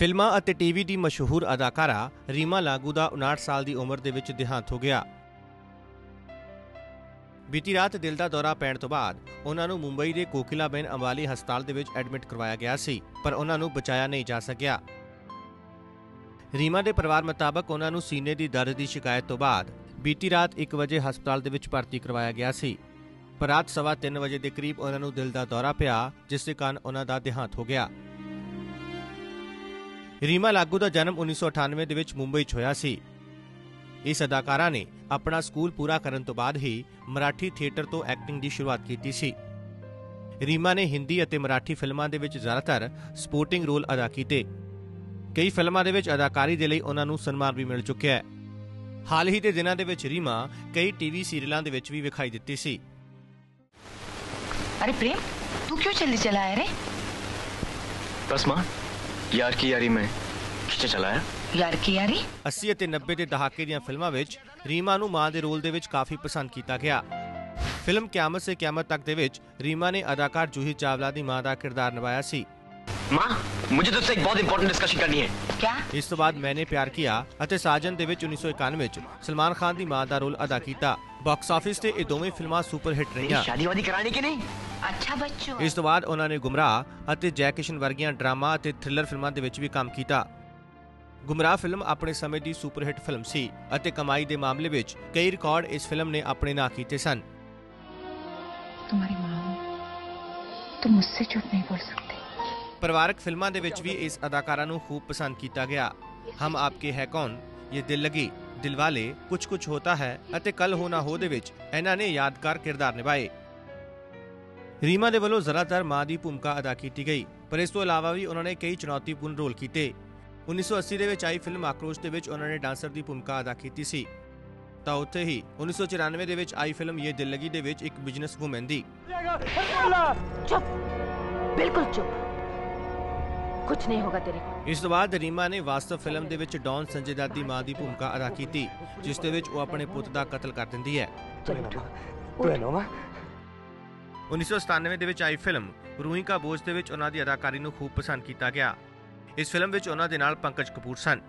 ਫਿਲਮਾਂ ਅਤੇ ਟੀਵੀ ਦੀ ਮਸ਼ਹੂਰ ਅਦਾਕਾਰਾ ਰੀਮਾ ਲਾਗੂ ਦਾ 59 ਸਾਲ ਦੀ ਉਮਰ ਦੇ ਵਿੱਚ ਦੇਹਾਂਤ ਹੋ ਗਿਆ। ਬੀਤੀ ਰਾਤ ਦਿਲ ਦਾ ਦੌਰਾ ਪੈਣ ਤੋਂ ਬਾਅਦ ਉਹਨਾਂ ਨੂੰ ਮੁੰਬਈ ਦੇ ਕੋਕਿਲਾਬੇਨ ਅੰਬਾਲੀ ਹਸਪਤਾਲ ਦੇ ਵਿੱਚ ਐਡਮਿਟ ਕਰਵਾਇਆ ਗਿਆ ਸੀ, ਪਰ ਉਹਨਾਂ ਨੂੰ ਬਚਾਇਆ ਨਹੀਂ ਜਾ ਸਕਿਆ। ਰੀਮਾ ਦੇ ਪਰਿਵਾਰ ਮੁਤਾਬਕ ਉਹਨਾਂ ਨੂੰ ਸੀਨੇ ਦੀ ਦਰਦ ਦੀ ਸ਼ਿਕਾਇਤ ਤੋਂ ਬਾਅਦ ਬੀਤੀ ਰਾਤ 1 ਵਜੇ ਹਸਪਤਾਲ ਦੇ ਵਿੱਚ ਭਰਤੀ ਕਰਵਾਇਆ ਗਿਆ ਸੀ। ਪਰ ਰਾਤ ਸਵਾ 3 ਵਜੇ ਦੇ ਕਰੀਬ ਉਹਨਾਂ ਨੂੰ ਦਿਲ ਦਾ ਦੌਰਾ ਪਿਆ, ਜਿਸ ਦੇ ਕਾਰਨ ਉਹਨਾਂ ਦਾ ਦੇਹਾਂਤ ਹੋ ਗਿਆ। ਰੀਮਾ ਲਾਗੂ ਦਾ ਜਨਮ 1998 ਦੇ ਵਿੱਚ ਮੁੰਬਈ 'ਚ ਹੋਇਆ ਸੀ। ਇਸ ਅਦਾਕਾਰਾ ਨੇ ਆਪਣਾ ਸਕੂਲ ਪੂਰਾ ਕਰਨ ਤੋਂ ਬਾਅਦ ਹੀ ਮਰਾਠੀ ਥੀਏਟਰ ਤੋਂ ਐਕਟਿੰਗ ਦੀ ਸ਼ੁਰੂਆਤ ਕੀਤੀ ਸੀ। ਰੀਮਾ ਨੇ ਹਿੰਦੀ ਅਤੇ ਮਰਾਠੀ ਫਿਲਮਾਂ ਦੇ ਵਿੱਚ ਜ਼ਿਆਦਾਤਰ ਸਪੋਰਟਿੰਗ ਰੋਲ ਅਦਾ ਕੀਤੇ। ਕਈ ਫਿਲਮਾਂ ਦੇ ਵਿੱਚ ਅਦਾਕਾਰੀ ਦੇ ਲਈ ਉਹਨਾਂ ਨੂੰ ਸਨਮਾਨ ਵੀ ਮਿਲ ਚੁੱਕਿਆ ਹੈ। ਹਾਲ ਹੀ ਦੇ ਦਿਨਾਂ ਦੇ ਵਿੱਚ ਰੀਮਾ ਕਈ ਟੀਵੀ ਸੀਰੀਅਲਾਂ ਦੇ ਵਿੱਚ ਵੀ ਵਿਖਾਈ ਦਿੱਤੀ ਸੀ। ਅਰੇ ਪ੍ਰੇਮ ਤੂੰ ਕਿਉਂ ਚੱਲੀ ਚਲਾ ਰੇ? ਬਸ ਮਾਂ। ਯਾਰ ਕੀ ਯਾਰੀ ਮੈਂ? ਕਿੱਥੇ ਚਲਾ ਹੈ? ਯਾਰ ਕੀ ਯਾਰੀ? 80 ਅਤੇ 90 ਦੇ ਦਹਾਕੇ ਦੀਆਂ ਫਿਲਮਾਂ ਵਿੱਚ ਰੀਮਾ ਨੂੰ ਮਾਂ ਦੇ ਰੋਲ ਦੇ ਵਿੱਚ ਕਾਫੀ ਪਸੰਦ ਕੀਤਾ ਗਿਆ। ਫਿਲਮ ਕਿਆਮਤ ਸੇ ਕਿਆਮਤ ਤੱਕ ਦੇ ਵਿੱਚ ਰੀਮਾ ਨੇ ਅਦਾਕਾਰ ਜੂਹੀ ਚਾਵਲਾ ਦੀ ਮਾਂ ਦਾ ਕਿਰਦਾਰ ਨਿਭਾਇਆ ਸੀ। ਮਾਂ ਮੁਝੇ ਤੁਸ ਇੱਕ ਬਹੁਤ ਇੰਪੋਰਟੈਂਟ ਡਿਸਕਸ਼ਨ ਕਰਨੀ ਹੈ। ਕਿਆ? ਇਸ ਤੋਂ ਬਾਅਦ ਮੈਨੇ ਪਿਆਰ ਕੀਆ ਅਤੇ ਸਾਜਨ ਦੇ ਵਿੱਚ 1991 ਵਿੱਚ ਸਲਮਾਨ ਖਾਨ ਦੀ ਮਾਂ ਦਾ ਰੋਲ ਅਦਾ ਕੀਤਾ। ਬਾਕਸ ਆਫਿਸ ਤੇ ਇਹ ਦੋਵੇਂ ਫਿਲਮਾਂ ਸੁਪਰ ਹਿੱਟ ਰਹੀਆਂ ਸ਼ਾਦੀਵਾਦੀ ਕਰਾਣੀ ਕਿ ਨਹੀਂ? ਅੱਛਾ ਬੱਚੋ। ਇਸ ਤੋਂ ਬਾਅਦ ਉਹਨਾਂ ਨੇ ਗੁੰਮਰਾਹ ਅਤੇ ਜੈ ਕਿਸ਼ਨ ਵਰਗੀਆਂ ਡਰਾਮਾ ਅਤੇ ਥ੍ਰਿਲਰ ਫਿਲਮਾਂ ਦੇ ਵਿੱਚ ਵੀ ਕੰਮ ਕੀਤਾ। ਗੁੰਮਰਾਹ ਫਿਲਮ ਆਪਣੇ ਸਮੇਂ ਦੀ ਸੁਪਰਹਿੱਟ ਫਿਲਮ ਸੀ ਅਤੇ ਕਮਾਈ ਦੇ ਮਾਮਲੇ ਵਿੱਚ ਕਈ ਰਿਕਾਰਡ ਇਸ ਫਿਲਮ ਨੇ ਆਪਣੇ ਨਾਂ ਕੀਤੇ ਸਨ। ਤੁਹਾਡੀ ਮਾਂ ਤੁਮ ਮੁਝਸੇ ਝੂਠ ਨਹੀਂ ਬੋਲ ਸਕਦੇ। ਪਰਿਵਾਰਕ ਫਿਲਮਾਂ ਦੇ ਵਿੱਚ ਵੀ ਇਸ ਅਦਾਕਾਰਾ ਨੂੰ ਖੂਬ ਪਸੰਦ ਕੀਤਾ ਗਿਆ। ਹਮ ਆਪਕੇ ਹੈ ਕੌਨ ਇਹ ਦਿਲ ਲਗੀ ਦਿਲਵਾਲੇ ਕੁਝ ਕੁਛ ਹੋਤਾ ਹੈ ਅਤੇ ਕੱਲ ਹੋ ਨਾ ਹੋ ਦੇ ਵਿੱਚ ਇਹਨਾਂ ਨੇ ਯਾਦਗਾਰ ਕਿਰਦਾਰ ਨਿਭਾਏ। ਰੀਮਾ ਦੇ ਵੱਲੋਂ ਜ਼ਿਆਦਾਤਰ ਮਾਂ ਭੂਮਿਕਾ ਅਦਾ ਕੀਤੀ ਗਈ ਪਰ ਇਸ ਤੋਂ ਇਲਾਵਾ ਵੀ ਉਹਨਾਂ ਨੇ ਕਈ ਚੁਣੌਤੀਪੂਰਨ ਰੋਲ ਕੀਤੇ। 1980 ਦੇ ਵਿੱਚ ਆਈ ਫਿਲਮ ਆਕਰੋਸ਼ ਦੇ ਵਿੱਚ ਉਹਨਾਂ ਨੇ ਡਾਂਸਰ ਦੀ ਭੂਮਿਕਾ ਅਦਾ ਕੀਤੀ ਸੀ। ਤਾਂ ਉੱਥੇ ਹੀ 1994 ਦੇ ਵਿੱਚ ਆਈ ਫਿਲਮ ਇਹ ਦਿਲ ਲਗੀ ਦੇ ਵਿੱਚ ਇੱਕ ਬਿਜ਼ਨਸ ਵੂਮਨ ਦੀ। ਚੁੱਪ! ਬਿਲਕੁਲ ਚੁੱਪ। ਕੁਝ ਨਹੀਂ ਹੋਗਾ ਤੇਰੇ ਕੋਲ। ਇਸ ਤੋਂ ਬਾਅਦ ਰੀਮਾ ਨੇ ਵਾਸਤਵ ਫਿਲਮ ਦੇ ਵਿੱਚ ਡੌਨ ਸੰਜੇ ਦੱਤ ਦੀ ਮਾਂ ਦੀ ਭੂਮਿਕਾ ਅਦਾ ਕੀਤੀ ਜਿਸ ਦੇ ਵਿੱਚ ਉਹ ਆਪਣੇ ਪੁੱਤ ਦਾ ਕਤਲ ਕਰ ਦਿੰਦੀ ਹੈ। ਚਲੋ ਤੂੰ ਐਨੋਵਾ 1997 ਦੇ ਵਿੱਚ ਆਈ ਫਿਲਮ ਰੂਹੀ ਕਾ ਬੋਝ ਦੇ ਵਿੱਚ ਉਹਨਾਂ ਦੀ ਅਦਾਕਾਰੀ ਨੂੰ ਖੂਬ ਪਸੰਦ ਕੀਤਾ ਗਿਆ। ਇਸ ਫਿਲਮ ਵਿੱਚ ਉਹਨਾਂ ਦੇ ਨਾਲ ਪੰਕਜ ਕਪੂਰ ਸਨ।